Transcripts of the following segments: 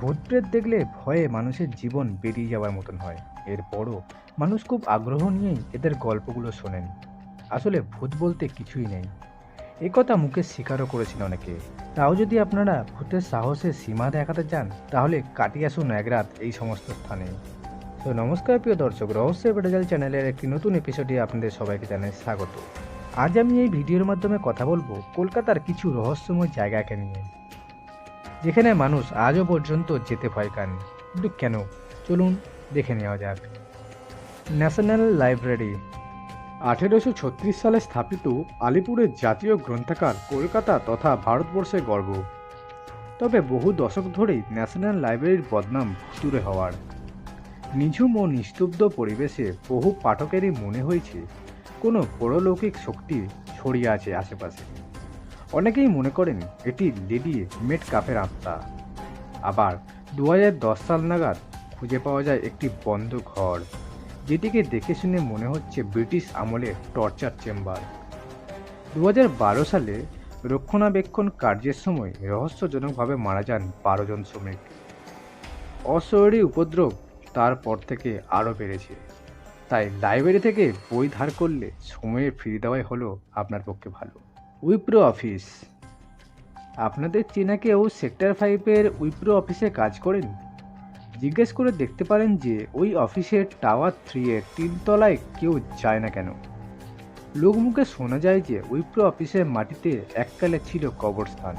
ভূত প্রেত দেখলে ভয়ে মানুষের জীবন বেরিয়ে যাওয়ার মতন হয়। এরপরও মানুষ খুব আগ্রহ নিয়েই এদের গল্পগুলো শোনেন। আসলে ভূত বলতে কিছুই নেই। এ কথা মুখে স্বীকারও করেছেন অনেকে। তাও যদি আপনারা ভূতের সাহসের সীমা দেখাতে চান, তাহলে কাটিয়ে আসুন এক রাত এই সমস্ত স্থানে। তো নমস্কার, প্রিয় দর্শক রহস্যের পেটাজাল চ্যানেলের একটি নতুন এপিসোডে আপনাদের সবাইকে জানাই স্বাগত। আজ আমি এই ভিডিওর মাধ্যমে কথা বলব কলকাতার কিছু রহস্যময় জায়গাকে নিয়ে। যেখানে মানুষ আজও পর্যন্ত যেতে ভয় পান কিন্তু কেন? চলুন দেখে নেওয়া যাক। National library. আঠেরোশো ছত্রিশ সালে স্থাপিত আলিপুরের জাতীয় গ্রন্থাগার কলকাতা তথা ভারতবর্ষের গর্ব। তবে বহু দশক ধরেই ন্যাশনাল লাইব্রেরির বদনাম ভুতুরে হওয়ার। নিঝুম ও নিস্তব্ধ পরিবেশে বহু পাঠকেরই মনে হয়েছে, কোনো পরলৌকিক শক্তি ছড়িয়ে আছে আশেপাশে। অনেকেই মনে করেন এটি লেডি মেট কাপের আত্মা আবার দু হাজার দশ সাল নাগাদ খুঁজে পাওয়া যায় একটি বন্ধ ঘর, যেটিকে দেখে শুনে মনে হচ্ছে ব্রিটিশ আমলের টর্চার চেম্বার। দু হাজার বারো সালে রক্ষণাবেক্ষণ কার্যের সময় রহস্যজনকভাবে মারা যান বারো জন শ্রমিক। অশরীরী উপদ্রব তারপর থেকে আরও বেড়েছে। তাই লাইব্রেরি থেকে বই ধার করলে সময়ে ফিরিয়ে দেওয়াই হলো আপনার পক্ষে ভালো। Wipro office. আপনাদের চেনা কেউ সেক্টর ফাইভের উইপ্রো অফিসে কাজ করেন? জিজ্ঞেস করে দেখতে পারেন যে, ওই অফিসের টাওয়ার থ্রি এর তিনতলায় কেউ যায় না কেন। লোকমুখে শোনা যায় যে, উইপ্রো অফিসের মাটিতে এককালে ছিল কবরস্থান।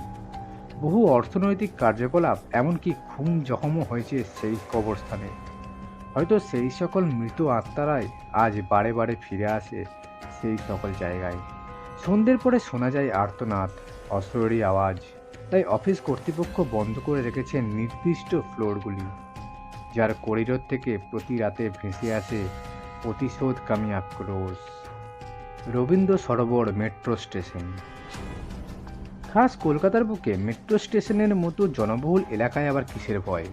বহু অর্থনৈতিক কার্যকলাপ, এমনকি খুন জখমও হয়েছে সেই কবরস্থানে। হয়তো সেই সকল মৃত আত্মারাই আজ বারে বারে ফিরে আসে সেই সকল জায়গায়। সন্ধ্যের পরে শোনা যায় আর্তনাদ, অশরীরী আওয়াজ। তাই অফিস কর্তৃপক্ষ বন্ধ করে রেখেছেন নির্দিষ্ট ফ্লোরগুলি, যার করিডোর থেকে প্রতি রাতে ভেসে আসে প্রতিশোধকামী আক্রোশ। Rabindra Sarobar metro station. খাস কলকাতার বুকে মেট্রো স্টেশনের মতো জনবহুল এলাকায় আবার কিসের ভয়?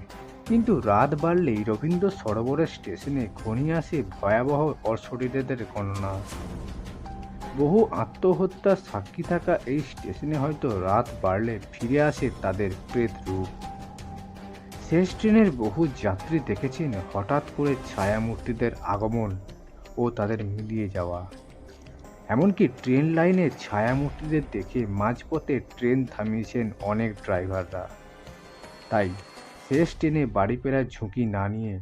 কিন্তু রাত বাড়লেই রবীন্দ্র সরোবরের স্টেশনে ঘনিয়ে আসে ভয়াবহ অশরীরদের গণনা। বহু আত্মহত্যার সাক্ষী থাকা এই স্টেশনে হয়তো রাত বাড়লে ফিরে আসে তাদের প্রেত রূপ। শেষ ট্রেনের বহু যাত্রী দেখেছেন হঠাৎ করে ছায়ামূর্তিদের আগমন ও তাদের মিলিয়ে যাওয়া। এমনকি ট্রেন লাইনে ছায়ামূর্তিদের দেখে মাঝপথে ট্রেন থামিয়েছেন অনেক ড্রাইভাররা। তাই শেষ ট্রেনে বাড়ি ফেরার ঝুঁকি না নিয়ে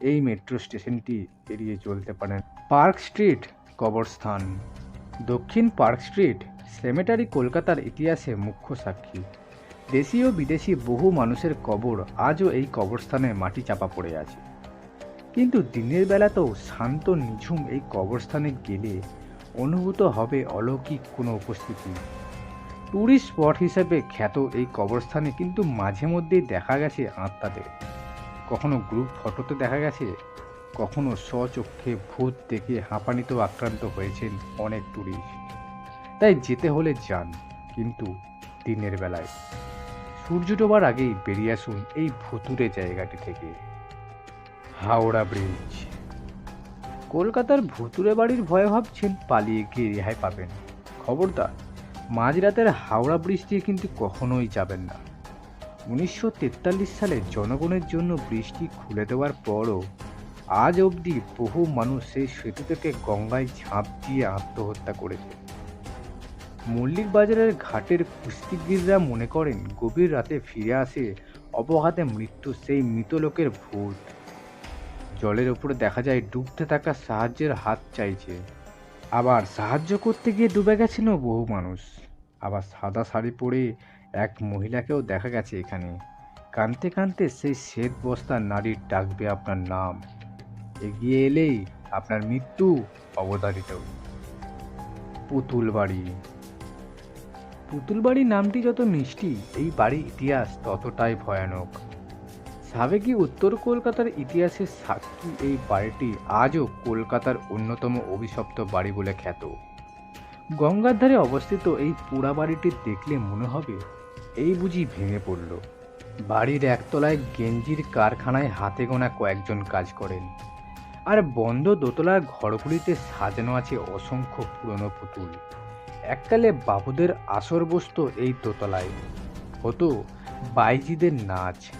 এই মেট্রো স্টেশনটি এড়িয়ে চলতে পারেন। পার্ক স্ট্রিট কবরস্থান। দক্ষিণ পার্ক স্ট্রিট, সেমেটারি কলকাতার ইতিহাসে মুখ্য সাক্ষী। দেশি ও বিদেশি বহু মানুষের কবর আজও এই কবরস্থানে মাটি চাপা পড়ে আছে। কিন্তু দিনের বেলাতেও শান্ত নিঝুম এই কবরস্থানে গেলে অনুভূত হবে অলৌকিক কোনো উপস্থিতি। ট্যুরিস্ট স্পট হিসেবে খ্যাত এই কবরস্থানে কিন্তু মাঝে মধ্যেই দেখা গেছে আত্মাদের। কখনো গ্রুপ ফটোতে দেখা গেছে কখনো স্বচক্ষে ভূত দেখে হাঁপানিতেও আক্রান্ত হয়েছেন অনেক ট্যুরিস্ট তাই যেতে হলে যান, কিন্তু দিনের বেলায়। সূর্য ডোবার আগেই বেরিয়ে আসুন এই ভুতুরে জায়গাটি থেকে। হাওড়া ব্রিজ। কলকাতার ভুতুরে বাড়ির ভয়ে ভাবছেন, পালিয়ে গিয়ে রেহাই পাবেন। খবরদার, মাঝরাতের হাওড়া ব্রিজ দিয়ে কিন্তু কখনোই যাবেন না। উনিশশো তেতাল্লিশ সালে জনগণের জন্য ব্রিজটি খুলে দেওয়ার পরও আজ অবধি বহু মানুষ সেই সেতু থেকে গঙ্গায় ঝাঁপ দিয়ে আত্মহত্যা করেছে। মল্লিক বাজারের ঘাটের কুস্তিগিররা মনে করেন, গভীর রাতে ফিরে আসে অবঘাতে মৃত্যু সেই মৃত লোকের ভূত। জলের উপরে দেখা যায়, ডুবতে থাকা সাহায্যের হাত চাইছে। আবার সাহায্য করতে গিয়ে ডুবে গেছেন বহু মানুষ। আবার সাদা শাড়ি পরে এক মহিলাকেও দেখা গেছে এখানে। কানতে কানতে সেই শ্বেত বস্তার নারীর ডাকবে আপনার নাম। এগিয়ে এলেই আপনার মৃত্যু অবতারিত। পুতুল বাড়ি পুতুল বাড়ি নামটি যত মিষ্টি, এই বাড়ির ইতিহাস ততটাই ভয়ানক। সাবেকি উত্তর কলকাতার ইতিহাসের সাক্ষী এই বাড়িটি আজও কলকাতার অন্যতম অভিশপ্ত বাড়ি বলে খ্যাত। গঙ্গার ধারে অবস্থিত এই পোড়া বাড়িটি দেখলে মনে হবে, এই বুঝি ভেঙে পড়ল। বাড়ির একতলায় গেঞ্জির কারখানায় হাতে গোনা কয়েকজন কাজ করেন। আর বন্ধ দোতলার ঘরগুলিতে সাজানো আছে অসংখ্য পুরনো পুতুল। এককালে বাবুদের আসর বসত এই দোতলায়। হতো বাইজিদের নাচ।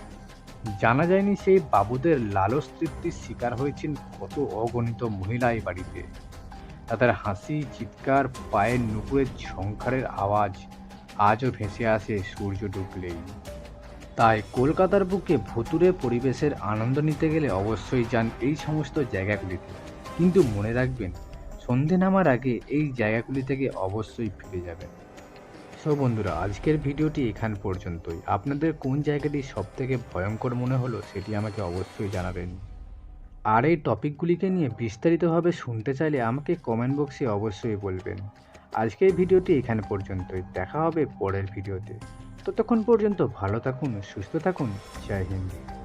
জানা যায়নি সেই বাবুদের লালস তৃপ্তির শিকার হয়েছেন কত অগণিত মহিলা এই বাড়িতে। তাদের হাসি, চিৎকার, পায়ের নুপুরের ঝংকারের আওয়াজ আজও ভেসে আসে সূর্য ডুবলেই। তাই কলকাতার বুকে ভুতুরে পরিবেশের আনন্দ নিতে গেলে অবশ্যই যান এই সমস্ত জায়গাগুলিতে। কিন্তু মনে রাখবেন, সন্ধে নামার আগে এই জায়গাগুলি থেকে অবশ্যই ফিরে যাবেন। সো বন্ধুরা, আজকের ভিডিওটি এখান পর্যন্তই। আপনাদের কোন জায়গাটি সব থেকে ভয়ঙ্কর মনে হলো সেটি আমাকে অবশ্যই জানাবেন। আর এই টপিকগুলিকে নিয়ে বিস্তারিতভাবে শুনতে চাইলে আমাকে কমেন্ট বক্সে অবশ্যই বলবেন। আজকের ভিডিওটি এখানে পর্যন্তই। দেখা হবে পরের ভিডিওতে। ততক্ষণ পর্যন্ত ভালো থাকুন সুস্থ থাকুন। জয় হিন্দ।